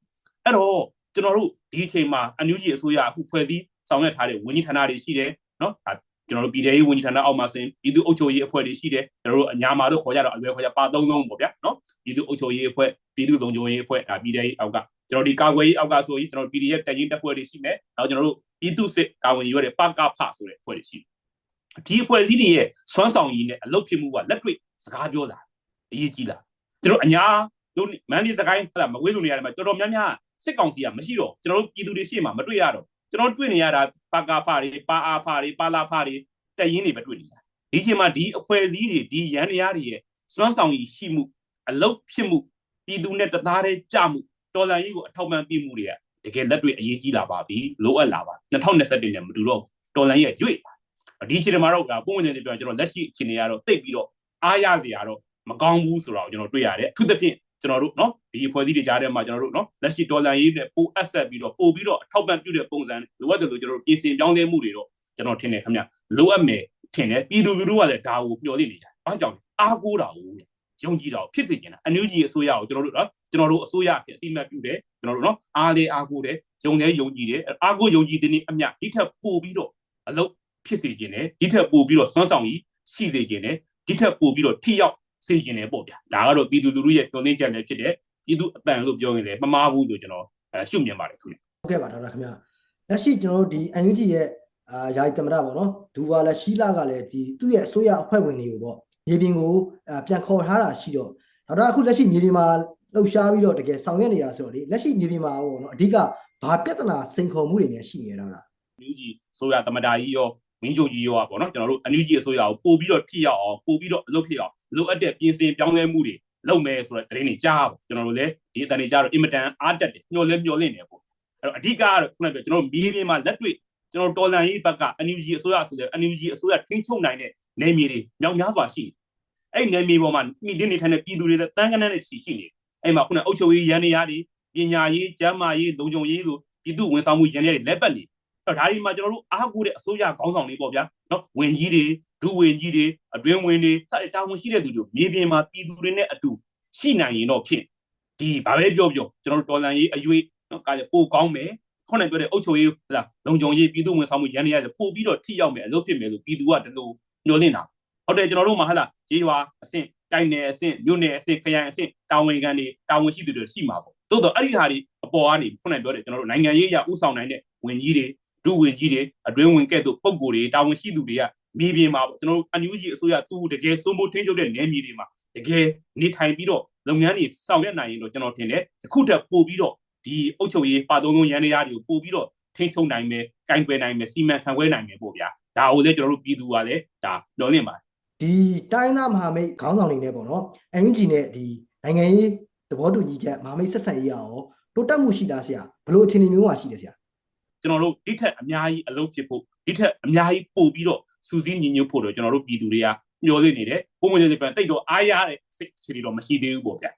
အဲ့တော့ကျွန်တော်တို့ဒီအချိန်မှာအန်ယူဂျီအစိုးရအခုဖွဲ့စည်းဆောင်ရွက်ထားတဲ့ဝန်ကြီးဌာနတွေရှိတယ်နော်ဒါ ကျွန်တော်တို့ပြည်ထောင်ရေးဝန်ကြီးဌာနအောက်မှာဆိုရင်ပြည်သူ့အုပ်ချုပ်ရေးအဖွဲ့တွေရှိတယ်ကျွန်တော်တို့အညာမှာတို့ခေါ်ကြတော့အလွယ်ခေါ်ကြပါသုံးလုံးပေါ့ဗျာနော်ပြည်သူ့အုပ်ချုပ်ရေးအဖွဲ့ပြည်သူ့လုံခြုံရေးအဖွဲ့ဒါပြည်ထောင်ရေးအောက်ကကျွန်တော်ဒီကာကွယ်ရေးအောက်ကဆိုရင်ကျွန်တော် PDF တရင်တပ်ဖွဲ့တွေရှိမယ်နောက်ကျွန်တော်တို့ပြည်သူ့စစ်ကာဝန်ယူရတဲ့ပကဖဆိုတဲ့အဖွဲ့တွေရှိတယ်ဒီအဖွဲ့အစည်းတွေရဲ့စွမ်းဆောင်ရည်နဲ့အလုပ်ဖြစ်မှုကလက်တွေ့စကားပြောတာအရေးကြီးလားကျွန်တော်အညာတို့မန်ဒီစကိုင်းဟလာမဝေးလို့နေရတယ်မှာတော်တော်များများစစ်ကောင်စီကမရှိတော့ကျွန်တော်တို့ပြည်သူတွေရှေ့မှာမတွေ့ရတော့ကျွန်တော်တွေ့နေရတာ ပကဖတွေပါအာဖတွေပါလာဖတွေတရင်တွေပဲတွေ့နေတာဒီချိန်မှာဒီအဖွဲ့အစည်းတွေဒီရန်တရားတွေရဲ့စွမ်းဆောင်ရည်ရှိမှုအလုပ်ဖြစ်မှုပြည်သူနဲ့တသားတည်းကြမှုတော်လှန်ရေးကိုအထောက်ပံ့ပေးမှုတွေကတကယ်လက်တွေ့အရေးကြီးလာပါပြီလိုအပ်လာပါ2021နဲ့မတူတော့တော်လှန်ရေးရွေ့ပါဒီချိန်မှာတော့ပုံဝင်နေပြောကျွန်တော်လက်ရှိအခြေအနေကတော့တိတ်ပြီးတော့အားရစရာတော့မကောင်းဘူးဆိုတော့ကျွန်တော်တွေ့ရတယ်အထူးသဖြင့် ကျွန်တော်တို့နော်ဒီအဖွဲ့အစည်းတွေကြားထဲမှာကျွန်တော်တို့နော်လက်ရှိဒေါ်လာရေးနဲ့ပိုအပ်ဆက်ပြီးတော့ပို့ပြီးတော့အထောက်ပံ့ပြုတဲ့ပုံစံလိုအပ်တယ်လို့ကျွန်တော်တို့ပြင်ဆင်ပြောင်းလဲမှုတွေတော့ကျွန်တော်ထင်တယ်ခင်ဗျလိုအပ်မယ်ထင်တယ်ပြည်သူလူထုကလည်းဒါကိုမျှော်လင့်နေကြ။ဘာကြောင့်လဲအားကိုးတာကိုယုံကြည်တာကိုဖြစ်စေချင်တာအန်ယူဂျီအစိုးရကိုကျွန်တော်တို့နော်ကျွန်တော်တို့အစိုးရအဖြစ်အတိအမှတ်ပြုတယ်ကျွန်တော်တို့နော်အားလေအားကိုးတယ်ယုံတယ်ယုံကြည်တယ်အားကိုးယုံကြည်တဲ့နေ့အမျှဒီထက်ပိုပြီးတော့အလုပ်ဖြစ်စေချင်တယ်ဒီထက်ပိုပြီးတော့စွမ်းဆောင်ကြီးရှိစေချင်တယ်ဒီထက်ပိုပြီးတော့ထိရောက် စေကျင်တယ်ပေါ့ဗျာဒါကတော့ပြည်သူလူထုရဲ့ပြောင်းသိချက်လည်းဖြစ်တယ်ပြည်သူအတန်လို့ပြောရင်လည်းမမားဘူးလို့ကျွန်တော်အဲရှုမြင်ပါတယ်ခင်ဗျဟုတ်ကဲ့ပါဒေါက်တာခင်ဗျာလက်ရှိကျွန်တော်တို့ဒီ UNG ရဲ့အာယာယီသမ္မတပေါ့နော်ဒူဝါလက်ရှိလာကလည်းဒီသူ့ရဲ့အစိုးရအဖွဲ့ဝင်တွေကိုပေါ့မြေပြင်ကိုအာပြန်ခေါ်ထားတာရှိတော့ဒေါက်တာအခုလက်ရှိမြေပြင်မှာလှုပ်ရှားပြီးတော့တကယ်ဆောင်ရွက်နေတာဆိုတော့လေလက်ရှိမြေပြင်မှာပေါ့နော်အဓိကဘာပြဿနာစိန်ခေါ်မှုတွေများရှိနေတော့လားအန်ယူဂျီအစိုးရသမ္မတကြီးရောမင်းချုပ်ကြီးရောပေါ့နော်ကျွန်တော်တို့အန်ယူဂျီအစိုးရကိုပို့ပြီးတော့ထိရောက်အောင်ပို့ပြီးတော့အလုပ်ဖြစ်အောင် လိုအပ်တဲ့ပြင်ဆင်ပြောင်းလဲမှုတွေလုပ်မယ်ဆိုတော့တရင်တွေကြားပါကျွန်တော်တို့လည်းဒီအတန်တွေကြားတော့အင်မတန်အားတက်တယ်ညှော်လဲမျှော်လင့်တယ်ပေါ့အဲ့တော့အဓိကကတော့ခုနကပြောကျွန်တော်တို့မြေပြင်မှာလက်တွေ့ကျွန်တော်တော်လန်ရေးဘက်ကအန်ယူဂျီအစိုးရဆိုတဲ့အန်ယူဂျီအစိုးရထိန်းချုပ်နိုင်တဲ့နယ်မြေတွေမြောက်များစွာရှိတယ်အဲ့ဒီနယ်မြေပေါ်မှာမိတင်းနေထိုင်တဲ့ပြည်သူတွေလည်းတန်းကနန်းနဲ့ချီရှိနေတယ်အဲ့မှာခုနအုပ်ချုပ်ရေးရန်နေရတွေပညာရေးကျန်းမာရေးလုံခြုံရေးလိုပြည်သူဝန်ဆောင်မှုရန်နေရတွေလက်ပတ်နေအဲ့ တော့ဒါဒီမှာကျွန်တော်တို့အားကိုးတဲ့အစိုးရခေါင်းဆောင်တွေပေါ့ဗျာနော်ဝင်ကြီးတွေဒုဝင်ကြီးတွေအတွင်းဝင်တွေစတဲ့တာဝန်ရှိတဲ့သူတွေမြေပြင်မှာပြည်သူတွေနဲ့အတူရှိနိုင်ရင်တော့ဖြစ်ဒီဘာပဲပြောပြောကျွန်တော်တို့တော်လန်ရေးအရွေးနော်ကားပိုကောင်းမယ်ခုနပြောတဲ့အုပ်ချုပ်ရေးဟလာလုံခြုံရေးပြည်သူဝန်ဆောင်မှုရန်နေရတယ်ပို့ပြီးတော့ထိရောက်မယ်အလုပ်ဖြစ်မယ်လို့ပြည်သူကတလို့ညှော်လင့်တာဟုတ်တယ်ကျွန်တော်တို့မှာဟလာရေရွာအဆင့်တိုင်းနယ်အဆင့်မြို့နယ်အဆင့်ခရိုင်အဆင့်တာဝန်ခံတွေတာဝန်ရှိသူတွေရှိမှာပေါ့တိုးတော့အဲ့ဒီဟာတွေအပေါ်ကနေခုနပြောတဲ့ကျွန်တော်တို့နိုင်ငံရေးအရဥဆောင်နိုင်တဲ့ဝင်ကြီးတွေ ဒုဝင်ကြီးတွေအတွင်းဝင်ကဲ့သို့ပုံကိုယ်တွေတာဝန်ရှိသူတွေကမြေပြင်မှာပေါ့ကျွန်တော်တို့အန်ယူဂျီအစိုးရသူတကယ်စိုးမိုးထင်းချုပ်တဲ့နယ်မြေတွေမှာတကယ်နေထိုင်ပြီးတော့လုပ်ငန်းတွေဆောင်ရွက်နိုင်ရင်တော့ကျွန်တော်ထင်တယ်အခုတက်ပို့ပြီးတော့ဒီအုပ်ချုပ်ရေးပါသုံးလုံးရန်တရားတွေကိုပို့ပြီးတော့ထိန်းချုပ်နိုင်မယ်၊ကင်တွယ်နိုင်မယ်၊စီမံခန့်ခွဲနိုင်မယ်ပေါ့ဗျာ။ဒါကိုလည်းကျွန်တော်တို့ပြည်သူကလည်းဒါပြောလင့်ပါတယ်ဒီတိုင်းသားမဟာမိတ်ခေါင်းဆောင်တွေနဲ့ပေါ့နော် UNG နဲ့ဒီနိုင်ငံရေးသဘောတူညီချက်မဟာမိတ်ဆက်ဆံရေးရောတိုးတက်မှုရှိတာဆရာဘယ်လိုအခြေအနေမျိုးမှာရှိတယ်ဆရာ ကျွန်တော်တို့ဒီထက်အများကြီးအလုပ်ဖြစ်ဖို့ဒီထက်အများကြီးပို့ပြီးတော့စူးစီးညီညွတ်ဖို့တော့ကျွန်တော်တို့ပြည်သူတွေကမျှော်လင့်နေတယ်ပုံမှန်လေးပြန်တိတ်တော့အားရတဲ့စိတ်အခြေအနေတော့မရှိသေးဘူးပေါ့ဗျာ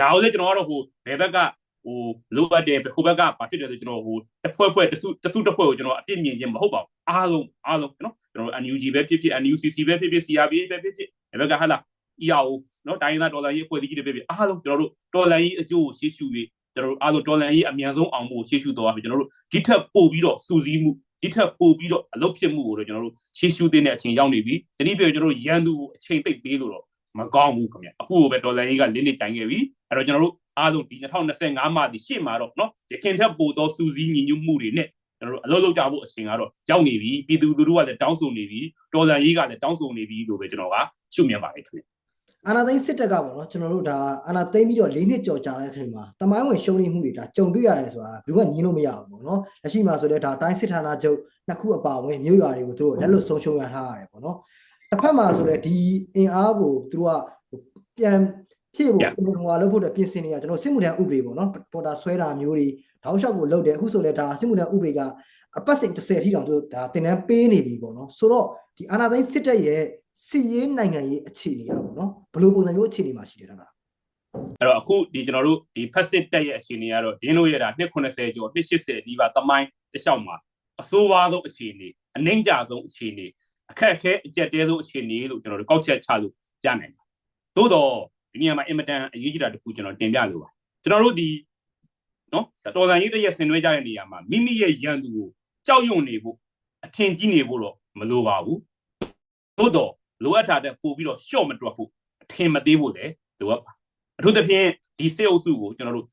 ဒါကိုလည်းကျွန်တော်ကတော့ဟိုဘယ်ဘက်ကဟိုလိုအပ်တယ်ဟိုဘက်ကဘာဖြစ်တယ်ဆိုကျွန်တော်ဟိုတစ်ဖွဲ့ဖွဲ့တစုတစုတစ်ဖွဲ့ကိုကျွန်တော်အပြစ်မြင်ခြင်းမဟုတ်ပါဘူးအားလုံးအားလုံးနော်ကျွန်တော် NUG ပဲဖြစ်ဖြစ် NUCC ပဲဖြစ်ဖြစ် CRPH ပဲဖြစ်ဖြစ်ဘယ်ဘက်ကဟာလာ EAO နော်တိုင်းသားဒေါ်လာရေးအဖွဲ့အစည်းတွေပဲဖြစ်အားလုံးကျွန်တော်တို့ဒေါ်လာရေးအကျိုးကိုရှေ့ရှုပြီး ကျွန်တော်တို့အားလုံးဒေါ်လာရေးအမြန်ဆုံးအောင်ဖို့ရှေ့ရှုတော့ပြီကျွန်တော်တို့ဒီထက်ပို့ပြီးတော့စူးစီးမှုဒီထက်ပို့ပြီးတော့အလုပ်ဖြစ်မှုကိုတော့ကျွန်တော်တို့ရှေ့ရှုတဲ့အချိန်ရောက်နေပြီဒီနေ့ပြောကျွန်တော်တို့ရန်သူကိုအချိန်ပိတ်ပေးလို့တော့မကောင်းဘူးခင်ဗျအခုပဲဒေါ်လာရေးကလင်းနေတိုင်ခဲ့ပြီအဲ့တော့ကျွန်တော်တို့အားလုံးဒီ2025မှာဒီရှေ့မှာတော့နော်ရခင်ထက်ပို့တော့စူးစီးညီညွတ်မှုတွေနဲ့ကျွန်တော်တို့အလုပ်လုပ်ကြဖို့အချိန်ကတော့ရောက်နေပြီပြည်သူလူထုကလည်းတောင်းဆိုနေပြီဒေါ်လာရေးကလည်းတောင်းဆိုနေပြီလို့ပဲကျွန်တော်ကရှုမြင်ပါတယ်ခင်ဗျ အာနာသိန်းစစ်တပ်ကပေါ့နော်ကျွန်တော်တို့ဒါအာနာသိန်းပြီးတော့၄နှစ်ကြော်ကြာတဲ့အချိန်မှာတမိုင်းဝင်ရှုံးနေမှုတွေဒါကြုံတွေ့ရတယ်ဆိုတာဘယ်သူကညင်းလို့မရဘူးပေါ့နော်လက်ရှိမှာဆိုတော့ဒါတိုင်းစစ်ဌာနချုပ်နှစ်ခုအပါအဝင်မြို့ရွာတွေကိုသူတို့လက်လွတ်ဆုံးရှုံးရထားရတယ်ပေါ့နော်တစ်ဖက်မှာဆိုတော့ဒီအင်အားကိုသူတို့ကပြန်ဖြည့်ဖို့ဟိုဟာလုပ်ဖို့အတွက်ပြင်ဆင်နေရကျွန်တော်စစ်မှုထမ်းဥပဒေပေါ့နော်ပေါ်တာဆွဲတာမျိုးတွေတောက်လျှောက်ကိုလုပ်တယ်အခုဆိုလဲဒါစစ်မှုထမ်းဥပဒေကအပတ်စဉ်30ထိတောင်သူတို့ဒါတင်တန်းပေးနေပြီပေါ့နော်ဆိုတော့ဒီအာနာသိန်းစစ်တပ်ရဲ့ စီရေးနိုင်ငံရေးအခြေအနေอ่ะပေါ့နော်ဘယ်လိုပုံစံမျိုးအခြေအနေမှာရှိတယ်လားအဲ့တော့အခုဒီကျွန်တော်တို့ဒီဖက်စစ်တက်ရဲ့အခြေအနေကတော့ဒင်းတို့ရတာ290ကျော်280ဒီပါသမိုင်းတစ်လျှောက်မှာအဆိုးဝါးဆုံးအခြေအနေအနှိမ့်ကြဆုံးအခြေအနေအခက်အခဲအကျက်တဲဆုံးအခြေအနေလို့ကျွန်တော်တို့ကောက်ချက်ချလို့ကြားနိုင်ပါသို့တော့ဒီနေရာမှာအင်မတန်အရေးကြီးတာတစ်ခုကျွန်တော်တင်ပြလိုပါကျွန်တော်တို့ဒီနော်တော်လန်ရေးတရက်ဆင်နွှဲကြတဲ့နေရာမှာမိမိရဲ့ရန်သူကိုကြောက်ရွံ့နေဖို့အထင်ကြီးနေဖို့တော့မလိုပါဘူးသို့တော့ လိုအပ်တာတဲ့ပို့ပြီးတော့ရှော့မတွက်ဖို့အထင်မသေးဖို့လည်းလိုအပ်ပါအထူးသဖြင့်ဒီစေအုပ်စုကိုကျွန်တော်တို့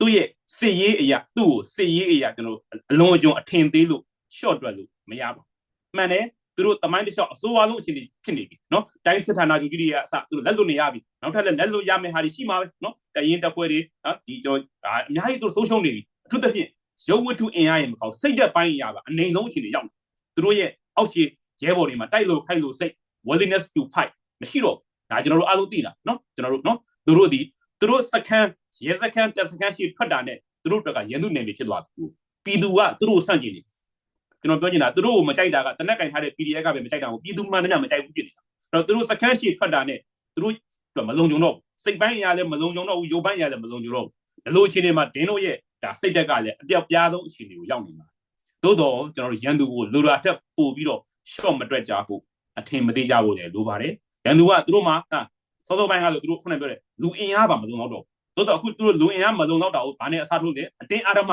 သူ့ရဲ့စစ်ရေးအရာသူ့ကိုစစ်ရေးအရာကျွန်တော်အလွန်အကျွံအထင်သေးလို့ရှော့တွက်လို့မရပါဘူးမှန်တယ်သူတို့တမိုင်းတစ်လျှောက်အစိုးရဆုံးအခြေအနေဖြစ်နေပြီနော်တိုင်းစစ်ဌာနချုပ်ကြီးတွေကအစသူတို့လက်လွတ်နေရပြီနောက်ထပ်လည်းလက်လွတ်ရမယ့်ဟာတွေရှိမှာပဲနော်တရင်တပ်ဖွဲ့တွေနော်ဒီကျွန်တော်ဒါအများကြီးသူတို့ဆုံးရှုံးနေပြီအထူးသဖြင့်ရုပ်ဝတ္ထုအင်အားရင်မကောက်စိတ်သက်ပိုင်းအရာကအနိုင်ဆုံးအခြေအနေရောက်နေသူတို့ရဲ့အောက်ခြေရဲဘော်တွေမှာတိုက်လို့ခိုက်လို့စိတ် willingness to fight မရှိတော့ဒါကျွန်တော်တို့အားလုံးသိတာနော်ကျွန်တော်တို့နော်သူတို့ဒီသူတို့စကန်ရဲစကန်တက်စကန်ရှိထွက်တာနဲ့သူတို့တွေကရန်သူနယ်မြေဖြစ်သွားပြီပြည်သူကသူတို့ကိုစန့်ကျင်နေကျွန်တော်ပြောချင်တာသူတို့ကိုမကြိုက်တာကတနက်ကင်ထားတဲ့ PDF ကပဲမကြိုက်တာကိုပြည်သူမှန်တယ်မကြိုက်ဘူးဖြစ်နေတာအဲ့တော့သူတို့စကန်ရှိထွက်တာနဲ့သူတို့မလုံခြုံတော့စိတ်ပိုင်းအရာလည်းမလုံခြုံတော့ဘူးရုပ်ပိုင်းအရာလည်းမလုံခြုံတော့ဘူးဒီလိုအခြေအနေမှာဒင်းတို့ရဲ့ဒါစိတ်တက်ကလည်းအပြောက်ပြားဆုံးအခြေအနေကိုရောက်နေမှာသို့တော့ကျွန်တော်တို့ရန်သူကိုလိုရာတက်ပို့ပြီးတော့ short မတွက်ကြဖို့ အထင်မသေးကြဖို့လည်းလိုပါတယ်ရန်သူကသူတို့မှာဟာစောစောပိုင်းကဆိုသူတို့ခုနပြောတယ်လူအင်အားပါမလုံတော့တော့သို့တော့အခုသူတို့လူအင်အားမလုံတော့တာကိုဘာနဲ့အစားထိုးလဲအတင်းအာရမ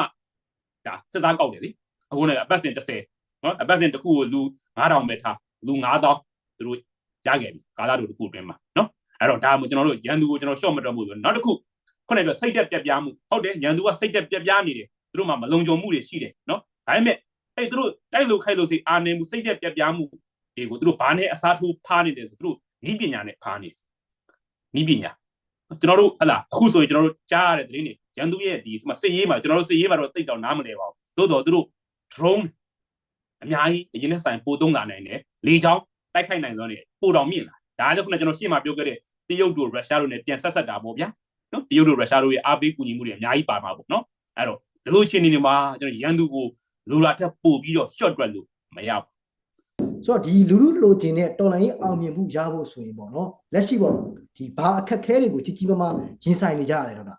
ဒါစစ်သားကောက်တယ်လေအခုလည်းအပတ်စဉ်30နော်အပတ်စဉ်တစ်ခုကိုလူ9000ပဲထားလူ9000သူတို့ရခဲ့ပြီကာလာတို့တစ်ခုအတွင်းမှာနော်အဲ့တော့ဒါမှကျွန်တော်တို့ရန်သူကိုကျွန်တော် short မတွက်ဖို့ဆိုနောက်တစ်ခုခုနပြောစိတ်တက်ပြက်ပြားမှုဟုတ်တယ်ရန်သူကစိတ်တက်ပြက်ပြားနေတယ်သူတို့မှာမလုံခြုံမှုတွေရှိတယ်နော်ဒါပေမဲ့အဲ့သူတို့တိုက်လို့ခိုက်လို့စိအာနေမှုစိတ်တက်ပြက်ပြားမှု တွေကိုသူတို့ဘာနဲ့အစားထိုးဖားနေတယ်ဆိုသူတို့ဤပညာနဲ့ဖားနေဤပညာကျွန်တော်တို့ဟလာအခုဆိုရင်ကျွန်တော်တို့ကြားရတဲ့သတင်းတွေရန်သူရဲ့ဒီစစ်ရေးမှာကျွန်တော်တို့စစ်ရေးမှာတော့တိတ်တော့နားမလဲပါဘူးသို့တော့သူတို့ drone အများကြီးအရင်နဲ့ဆိုင်ပိုသုံးလာနိုင်တယ်လေချောင်းတိုက်ခိုက်နိုင်သောနေပိုတောင်မြင့်လာဒါလည်းခုနကျွန်တော်ရှင်းမှာပြောခဲ့တဲ့တရုတ်တို့ရုရှားတို့ ਨੇ ပြန်ဆက်ဆက်တာပေါ့ဗျာနော်တရုတ်တို့ရုရှားတို့ရဲ့အားပေးကူညီမှုတွေအများကြီးပါမှာပေါ့နော်အဲ့တော့ဒီလိုချင်းနေနေမှာကျွန်တော်ရန်သူကိုလိုလာထက်ပို့ပြီးတော့ short တွက်လို့မရဘူး ဆိုတော့ဒီလူလူလိုချင်တဲ့တော်လိုင်းရေးအောင်မြင်မှုရဖို့ဆိုရင်ပေါ့နော်လက်ရှိပေါ့ဒီဘာအခက်ခဲတွေကိုကြီးကြီးမားမားရင်ဆိုင်နေကြရတယ်တော့ဒါ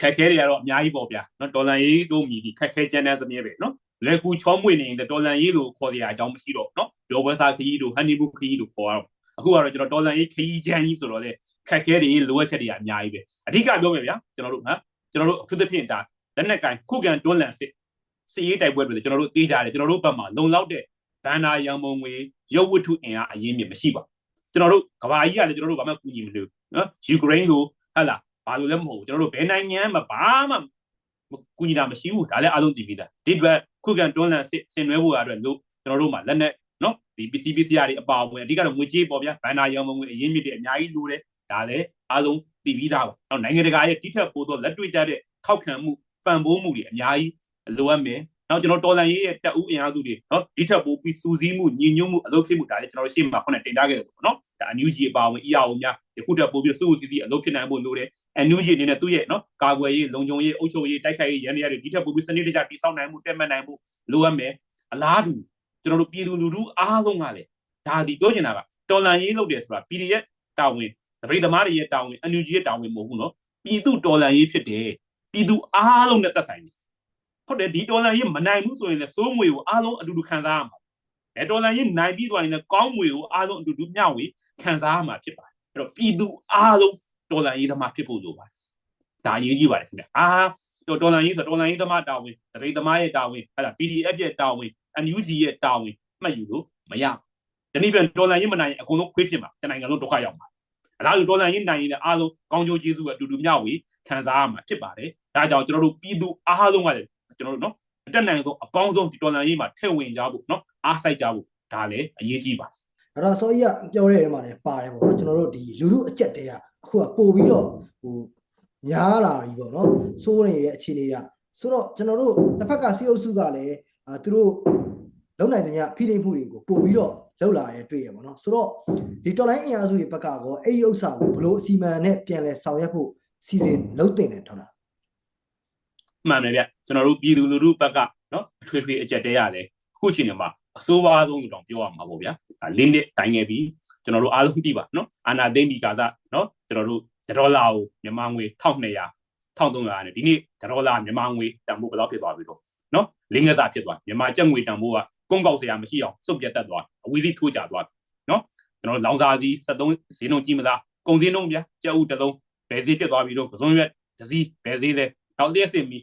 ခက်ခဲတွေကတော့အများကြီးပေါ့ဗျာနော်ဒေါ်လာရေးတို့မြည်ဒီခက်ခဲချမ်းတဲ့စမြဲပဲနော်လဲကူချောမွေနေရင်ဒေါ်လာရေးလို့ခေါ်ရအကြောင်းမရှိတော့နော်ပြောပွဲစားခကြီးတို့ဟန်နီမူခကြီးတို့ခေါ်ရတော့အခုကတော့ကျွန်တော်ဒေါ်လာရေးခကြီးချမ်းကြီးဆိုတော့လေခက်ခဲတွေလိုအပ်ချက်တွေအများကြီးပဲအဓိကပြောမယ်ဗျာကျွန်တော်တို့ဟမ်ကျွန်တော်တို့အထူးသဖြင့်ဒါလက်နက်ကင်ခုခံတွန်းလှန်စစ်စစ်ရေးတိုက်ပွဲတွေကျွန်တော်တို့တေးကြတယ်ကျွန်တော်တို့ဘက်မှာလုံလောက်တဲ့ ဘန်နာရန်မုံငွေရုပ်ဝတ္ထုအင်အားအရင်းမြစ်မရှိပါကျွန်တော်တို့ကဘာကြီးကလည်းကျွန်တော်တို့ဘာမှကူညီမလို့နော်ယူကရိန်းလိုဟဟလားဘာလို့လဲမဟုတ်ဘူးကျွန်တော်တို့ဘယ်နိုင်ငံမှာဘာမှကူညီတာမရှိဘူးဒါလည်းအားလုံးသိပြီးသားဒီအတွက်ခုခံတွန်းလှန်စစ်ဆင်နွှဲဖို့အတွက်လို့ကျွန်တော်တို့မှာလက်နဲ့နော်ဒီ PC PC တွေအပါအဝင်အဓိကတော့ငွေကြေးပေါ့ဗျာဘန်နာရန်မုံငွေအရင်းမြစ်တွေအများကြီးလိုတယ်ဒါလည်းအားလုံးသိပြီးသားပါနောက်နိုင်ငံတကာရဲ့တိထက်ပိုတော့လက်တွေ့ကြတဲ့ခောက်ခံမှုပံ့ပိုးမှုတွေအများကြီးလိုအပ်မယ် နောက်ကျွန်တော်တော်လန်ရေးရဲ့တက်ဦးအင်အားစုတွေနော်ဒီထက်ပိုပြီးစူးစီးမှုညီညွတ်မှုအလုပ်ဖြစ်မှုဒါလည်းကျွန်တော်တို့ရှေ့မှာခုနတင်ထားခဲ့တယ်ပေါ့နော်ဒါအန်ယူဂျီအပါဝင် EAO များဒီခုတက်ပိုပြီးစူးစီးစီးအလုပ်ဖြစ်နိုင်ဖို့လိုတယ်အန်ယူဂျီအနေနဲ့သူ့ရဲ့နော်ကာကွယ်ရေးလုံခြုံရေးအုပ်ချုပ်ရေးတိုက်ခိုက်ရေးရန်ရတွေဒီထက်ပိုပြီးစနစ်တကျတည်ဆောက်နိုင်မှုတက်မှတ်နိုင်မှုလိုအပ်မယ်အလားတူကျွန်တော်တို့ပြည်သူလူထုအားလုံးကလည်းဒါဒီပြောချင်တာကတော်လန်ရေးလုပ်တယ်ဆိုတာ PDF တာဝန်တပိတ်သမားတွေရဲ့တာဝန်အန်ယူဂျီရဲ့တာဝန်မဟုတ်ဘူးနော်ပြည်သူတော်လန်ရေးဖြစ်တယ်ပြည်သူအားလုံးနဲ့သက်ဆိုင်တယ် ဟုတ်တယ်ဒီဒေါ်လာရေးမနိုင်ဘူးဆိုရင်လည်းစိုးငွေကိုအားလုံးအတူတူခံစားရမှာအဲဒေါ်လာရေးနိုင်ပြီးသွားရင်လည်းကောင်းငွေကိုအားလုံးအတူတူမျှဝေခံစားရမှာဖြစ်ပါတယ်အဲ့တော့ပြည်သူအားလုံးဒေါ်လာရေးသမားဖြစ်ဖို့လိုပါတယ်ဒါအရေးကြီးပါတယ်ခင်ဗျအာဒေါ်လာရေးဆိုဒေါ်လာရေးသမားတာဝန်တပိတ်သမားရဲ့တာဝန်အဲ့ဒါ PDF ရဲ့တာဝန် NUG ရဲ့တာဝန်မှတ်ယူလို့မရဘူးဒီနေ့ပြန်ဒေါ်လာရေးမနိုင်ရင်အကုန်လုံးခွေးဖြစ်မှာတနိုင်ငံလုံးဒုက္ခရောက်မှာအလားတူဒေါ်လာရေးနိုင်ရင်လည်းအားလုံးကောင်းကျိုးကျေးဇူးအတူတူမျှဝေခံစားရမှာဖြစ်ပါတယ်ဒါကြောင့်ကျွန်တော်တို့ပြည်သူအားလုံးကလည်း ကျွန်တော်တို့နော်အတက်နိုင်ဆုံးအကောင်းဆုံးဒီတော်လန်ရေးမှာထည့်ဝင်ကြဖို့နော်အားစိုက်ကြဖို့ဒါလည်းအရေးကြီးပါအဲ့တော့စောကြီးကပြောတဲ့နေရာမှာလည်းပါတယ်ပေါ့နော်ကျွန်တော်တို့ဒီလူလူအကြက်တဲကအခုကပို့ပြီးတော့ဟိုညားလာပြီပေါ့နော်စိုးနေတဲ့အခြေအနေကဆိုတော့ကျွန်တော်တို့တစ်ဖက်ကစီအုပ်စုကလည်းအာသူတို့လုံနိုင်တဲ့ညဖိနှိပ်မှုတွေကိုပို့ပြီးတော့လောက်လာရဲတွေ့ရပါတော့ဆိုတော့ဒီတော်လိုင်းအင်အားစုတွေဘက်ကကောအဲ့ဒီဥစ္စာကိုဘလို့အစီအမံနဲ့ပြန်လဲဆောင်ရွက်ဖို့စီစဉ်လုပ်တင်တယ်ထောက်လား မှန်တယ်ဗျကျွန်တော်တို့ပြည်သူလူထုဘက်ကနော်အထွေထွေအကြက်တဲရတယ်အခုချိန်မှာအစိုးရဆုံးလို့တောင်ပြောရမှာပေါ့ဗျာ limit တိုင်းခဲ့ပြီကျွန်တော်တို့အားလုံးသိပါနော်အာနာသိမ့်ဒီကာစနော်ကျွန်တော်တို့ဒေါ်လာကိုမြန်မာငွေ1200 1300နဲ့ဒီနေ့ဒေါ်လာမြန်မာငွေတန်ဖိုးဘယ်လောက်ဖြစ်သွားပြီတော့နော်လင်းငယ်စာဖြစ်သွားမြန်မာကျပ်ငွေတန်ဖိုးကကုန်းကောက်စရာမရှိအောင်စုပ်ပြတ်တက်သွားအဝီစီထိုးကြသွားနော်ကျွန်တော်လောင်စာစီ73ဈေးနှုန်းကြီးမလားကုန်စည်နှုန်းဗျာကြက်ဥတစ်လုံးဘယ်ဈေးဖြစ်သွားပြီတော့ကစုံရွက်တစ်စီးဘယ်ဈေးလဲနောက်လျှက်စစ်မီ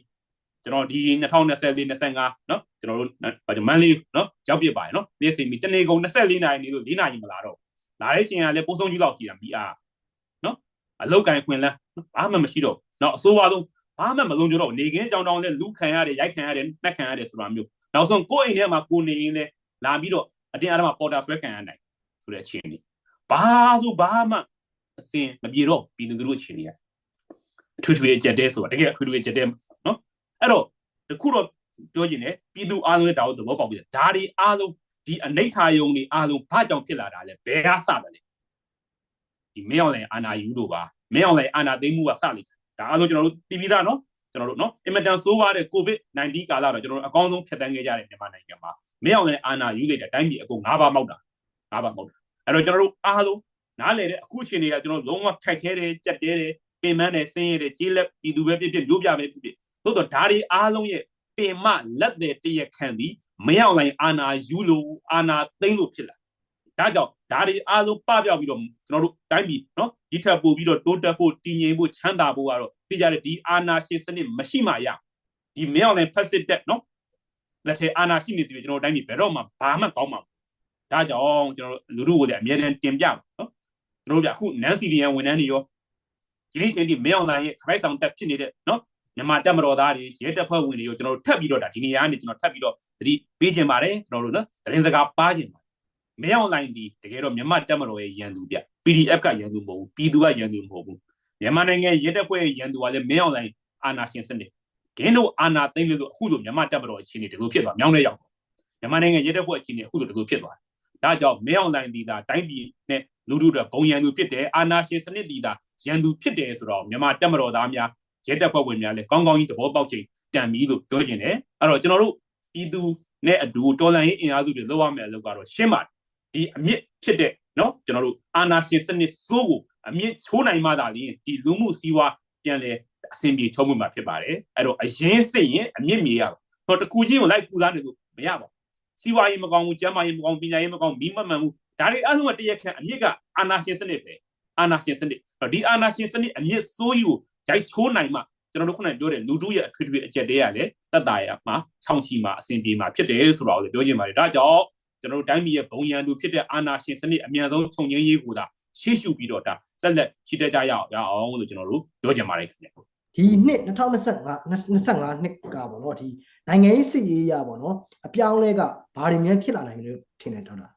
ကျွန်တော်ဒီ2024 25เนาะကျွန်တော်တို့မန်လေးเนาะရောက်ပြပါတယ်เนาะလျှက်စစ်မီတနေ့ကုန်24နာရီနေလို့4နာရီမလာတော့လာတဲ့ချိန်ကလည်းပိုးဆုံးကြီးလောက်ကြည့်တာမီအားเนาะအလောက်ကန်ခွင်လန်းဘာမှမရှိတော့เนาะအစိုးရဆုံးဘာမှမလုံးကြတော့နေကင်းကြောင်တောင်နဲ့လူခံရတယ်ရိုက်ခံရတယ်နှက်ခံရတယ်ဆိုတာမျိုးနောက်ဆုံးကိုယ့်အိမ်ထဲမှာကိုနေရင်လည်းလာပြီးတော့အတင်းအဓမ္မပေါ်တာဆွဲခံရနိုင်ဆိုတဲ့အခြေအနေဘာဆိုဘာမှအစင်မပြေတော့ပြည်သူတို့အခြေအနေကအထွေထွေအကြက်တဲဆိုတာတကယ်အထွေထွေအကြက်တဲနော် အဲ့တော့တခုတော့ပြောချင်တယ်ပြည်သူအားလုံးရဲ့ဒါကိုသဘောပေါက်ပြီးဒါတွေအားလုံးဒီအနိဋ္ဌာယုံတွေအားလုံးဘာကြောင့်ဖြစ်လာတာလဲဘယ်ကစတယ်လဲဒီမင်းအောင်လည်းအာနာယူတို့ပါမင်းအောင်လည်းအာနာသိမ်းမှုကစလိုက်ဒါအားလုံးကျွန်တော်တို့တည်ပြီးသားနော်ကျွန်တော်တို့နော်အင်မတန်ဆိုးပါတဲ့ COVID-19 ကာလတော့ကျွန်တော်တို့အကောင်းဆုံးဖြတ်တန်းခဲ့ကြတဲ့မြန်မာနိုင်ငံမှာမင်းအောင်လည်းအာနာယူလိုက်တဲ့အတိုင်းပြည်အကုန်၅ပါးမောက်တာ၅ပါးမောက်တာအဲ့တော့ကျွန်တော်တို့အားလုံးနားလေတဲ့အခုချိန်တွေကကျွန်တော်လုံးဝခက်ခဲတယ်ကြက်တဲတယ်ပင်မနဲ့ဆင်းရဲတဲ့ကြေးလက်ပြည်သူပဲဖြစ်ဖြစ်မျိုးပြပဲဖြစ်ဖြစ် သို့တော့ဓာရီအားလုံးရဲ့ပင်မလက်တဲ့တရက်ခံပြီးမရောက်လိုက်အာနာယူလို့အာနာသိမ့်လို့ဖြစ်လာဒါကြောင့်ဓာရီအားလုံးပပြောက်ပြီးတော့ကျွန်တော်တို့တိုင်းပြည်နော်ဒီထက်ပိုပြီးတော့တိုးတက်ဖို့တည်ငြိမ်ဖို့ချမ်းသာဖို့ကတော့သိကြတဲ့ဒီအာနာရှင်စနစ်မရှိမှရဒီမရောက်လိုက်ဖက်စစ်တက်နော်လက်ထဲအာနာရှိနေတယ်ကျွန်တော်တိုင်းပြည်ဘယ်တော့မှဘာမှကောင်းမှာဒါကြောင့်ကျွန်တော်လူလူကိုလည်းအမြဲတမ်းတင်ပြပါနော်ကျွန်တော်တို့ပြအခုနန်စီဒီယန်ဝန်ထမ်းတွေရောဒီနေ့ချင်းဒီမင်းအောင်တိုင်းရဲ့ခိုက်ဆောင်တက်ဖြစ်နေတဲ့နော် မြန်မာတက်မတော်သားတွေရဲတပ်ဖွဲ့ဝင်တွေရောကျွန်တော်တို့ထပ်ပြီးတော့ဒါဒီနေရာကနေကျွန်တော်ထပ်ပြီးတော့သတိပေးခြင်းပါတယ်ကျွန်တော်တို့နော်သတင်းစကားပါခြင်းပါမင်းအောင်လိုင်းဒီတကယ်တော့မြန်မာတက်မတော်ရဲ့ရန်သူပြ PDF ကရန်သူမဟုတ်ဘူးပြည်သူကရန်သူမဟုတ်ဘူးမြန်မာနိုင်ငံရဲတပ်ဖွဲ့ရဲ့ရန်သူကလည်းမင်းအောင်လိုင်းအာနာရှင်စနစ်ဒင်းတို့အာနာသိမ့်လို့အခုလိုမြန်မာတက်မတော်အခြေအနေတကူဖြစ်သွားမြောင်းတဲ့ရောက်မြန်မာနိုင်ငံရဲတပ်ဖွဲ့အခြေအနေအခုလိုတကူဖြစ်သွားဒါကြောင့်မင်းအောင်လိုင်းဒီတာတိုင်းပြည်နဲ့လူတို့တွေဘုံရန်သူဖြစ်တယ်အာနာရှင်စနစ်ဒီတာရန်သူဖြစ်တယ်ဆိုတော့မြန်မာတက်မတော်သားများ ရဲတပ်ဖွဲ့ဝင်များလည်းကောင်းကောင်းကြီးသဘောပေါက်ချိန်တန်ပြီးလို့ပြောကျင်တယ်အဲ့တော့ကျွန်တော်တို့ပြည်သူနဲ့အတူတော်လန်ရေးအင်အားစုတွေလောက်ရမယ်အလုပ်ကတော့ရှင်းပါတယ်ဒီအမြင့်ဖြစ်တဲ့နော်ကျွန်တော်တို့အာနာရှင်စနစ်စိုးကိုအမြင့်ချိုးနိုင်မှသာလျှင်ဒီလူမှုစီးပွားပြန်လဲအဆင်ပြေချုံးမှုမှာဖြစ်ပါတယ်အဲ့တော့အရင်စိတ်ရင်အမြင့်မြေရတော့တကူချင်းကိုလိုက်ပူစားနေလို့မရပါဘူးစီးပွားရေးမကောင်းဘူးကျန်းမာရေးမကောင်းပညာရေးမကောင်းမိမမှန်ဘူးဒါတွေအဆုံးကတရက်ခန့်အမြင့်ကအာနာရှင်စနစ်ပဲအာနာရှင်စနစ်ဒီအာနာရှင်စနစ်အမြင့်စိုးကြီးကို ရိုက်ချိုးနိုင်မှကျွန်တော်တို့ခုနကပြောတဲ့လူတို့ရဲ့အထွေထွေအကြက်တွေကလည်းတက်တာရမှာခြောင်ချီမှာအစဉ်ပြေမှာဖြစ်တယ်ဆိုတော့လည်းပြောချင်ပါတယ်ဒါကြောင့်ကျွန်တော်တို့တိုင်းပြည်ရဲ့ဘုံရန်သူဖြစ်တဲ့အာနာရှင်စနစ်အမြန်ဆုံးခြုံငင်းရေးကိုသာရှေ့ရှုပြီးတော့ဒါဆက်လက်ရှိတတ်ကြရအောင်ရအောင်လို့ကျွန်တော်တို့ပြောချင်ပါတယ်ခင်ဗျာဒီနှစ်2025 25နှစ်ကပေါ့နော်ဒီနိုင်ငံရေးစစ်ရေးရပေါ့နော်အပြောင်းလဲကဘာတွေများဖြစ်လာနိုင်မလို့ထင်တယ်ဒေါက်တာ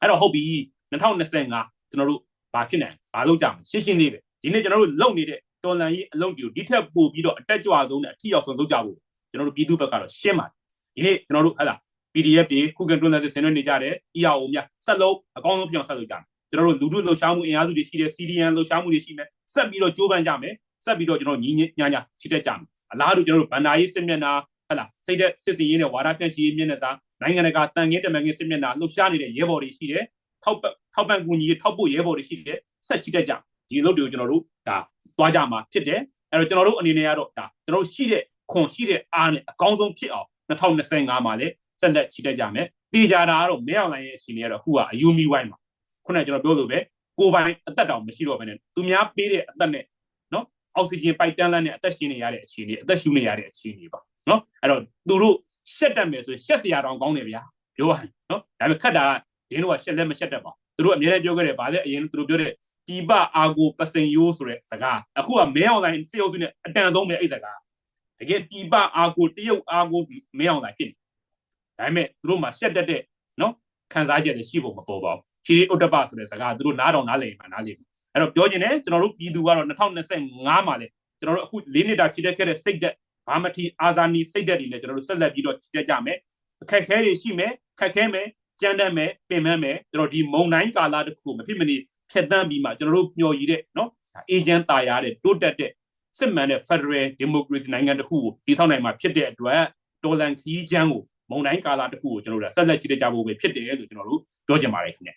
အဲ့တော့ဟုတ်ပြီ2025ကျွန်တော်တို့ဘာဖြစ်နိုင်ဘာလုပ်ကြမလဲရှင်းရှင်းလေးပဲဒီနေ့ကျွန်တော်တို့လုပ်နေတဲ့ တော်လန်ရေးအလုံးတွေကိုဒီထက်ပိုပြီးတော့အတက်ကြွဆုံးနဲ့အထီရောက်ဆုံးလုပ်ကြဖို့ကျွန်တော်တို့ပြည်သူဘက်ကတော့ရှင်းပါတယ်ဒီနေ့ကျွန်တော်တို့ဟဲ့လား PDF တွေခုခံတွန်းလှန်စစ်ဆင်နွှဲနေကြတယ် EAO များဆက်လုံးအကောင်းဆုံးပြောင်းဆက်လုပ်ကြမယ်ကျွန်တော်တို့လူထုလှုပ်ရှားမှုအင်အားစုတွေရှိတယ် CDN လှုပ်ရှားမှုတွေရှိမယ်ဆက်ပြီးတော့ကြိုးပမ်းကြမယ်ဆက်ပြီးတော့ကျွန်တော်ညီညညာညာရှိတတ်ကြမယ်အလားတူကျွန်တော်တို့ဗန္ဒာရေးစစ်မျက်နှာဟဲ့လားစိတ်သက်စစ်စင်ရေးနဲ့ဝါဒဖြန့်ရှိရေးမျက်နှာစာနိုင်ငံတကာတန်ငင်းတမန်ငင်းစစ်မျက်နှာလှုပ်ရှားနေတဲ့ရဲဘော်တွေရှိတယ်ထောက်ပထောက်ပံ့ကူညီထောက်ပို့ရဲဘော်တွေရှိတယ်ဆက်ချိတတ်ကြဒီအလုပ်တွေကိုကျွန်တော်တို့ဒါ သွားကြမှာဖြစ်တယ်အဲ့တော့ကျွန်တော်တို့အနေနဲ့ကတော့ဒါကျွန်တော်တို့ရှိတဲ့ခွန်ရှိတဲ့အားနဲ့အကောင်းဆုံးဖြစ်အောင်2025မှာလည်းဆက်လက်ချိတတ်ကြမယ်တေချာတာကတော့မဲအောင်လိုင်းရဲ့အရှင်တွေကတော့အခုကအယူမီဝိုင်းမှာခုနကကျွန်တော်ပြောလို့ပဲကိုယ်ပိုင်အသက်တောင်မရှိတော့ဘဲနဲ့သူများပေးတဲ့အသက်နဲ့နော်အောက်ဆီဂျင်ပိုက်တန်းလန်းနဲ့အသက်ရှင်နေရတဲ့အခြေအနေအသက်ရှူနေရတဲ့အခြေအနေပါနော်အဲ့တော့သူတို့ရှက်တတ်မယ်ဆိုရင်ရှက်စရာတောင်ကောင်းတယ်ဗျာပြောပါနော်ဒါပေမဲ့ခက်တာကဒင်းတို့ကရှက်လက်မရှက်တတ်ပါသူတို့အများနဲ့ပြောခဲ့တယ်ဗာလေအရင်သူတို့ပြောတဲ့ ပြပအာကိုပစင်ယိုးဆိုတဲ့စကားအခုကမဲအောင်လိုင်းစေယုတ်သူနဲ့အတန်ဆုံးပဲအဲ့စကားတကယ်ပြပအာကိုတရုတ်အာကိုမဲအောင်လိုင်းဖြစ်နေဒါပေမဲ့သူတို့မှာရှက်တတ်တဲ့နော်ခံစားချက်တွေရှိဖို့မပေါ်ပါဘူးချီရီဥတ္တပဆိုတဲ့စကားသူတို့နားတော်နားလည်မှာနားလည်အဲ့တော့ပြောချင်တယ်ကျွန်တော်တို့ပြည်သူကတော့2025မှာလေကျွန်တော်တို့အခု၄နှစ်တာချီတက်ခဲ့တဲ့စိတ်သက်ဘာမတီအာဇာနီစိတ်သက်တွေနဲ့ကျွန်တော်တို့ဆက်လက်ပြီးတော့ချီတက်ကြမယ်အခက်ခဲတွေရှိမယ်ခက်ခဲမယ်ကြမ်းတမ်းမယ်ပင်ပန်းမယ်ကျွန်တော်ဒီမုံတိုင်းကာလတစ်ခုမဖြစ်မနေ ဖြတ်တန်းပြီးမှကျွန်တော်တို့မျှော်ရည်တဲ့နော်အေဂျင့်တာယာတဲ့တိုးတက်တဲ့စစ်မှန်တဲ့ Federal Democracy နိုင်ငံတစ်ခုကိုတည်ဆောက်နိုင်မှာဖြစ်တဲ့အတွက်တော်လန်ခီးချမ်းကိုမုံတိုင်းကာလတစ်ခုကိုကျွန်တော်တို့ဆက်လက်ကြည့်ကြဖို့ပဲဖြစ်တယ်လို့ကျွန်တော်တို့ပြောချင်ပါတယ်ခင်ဗျ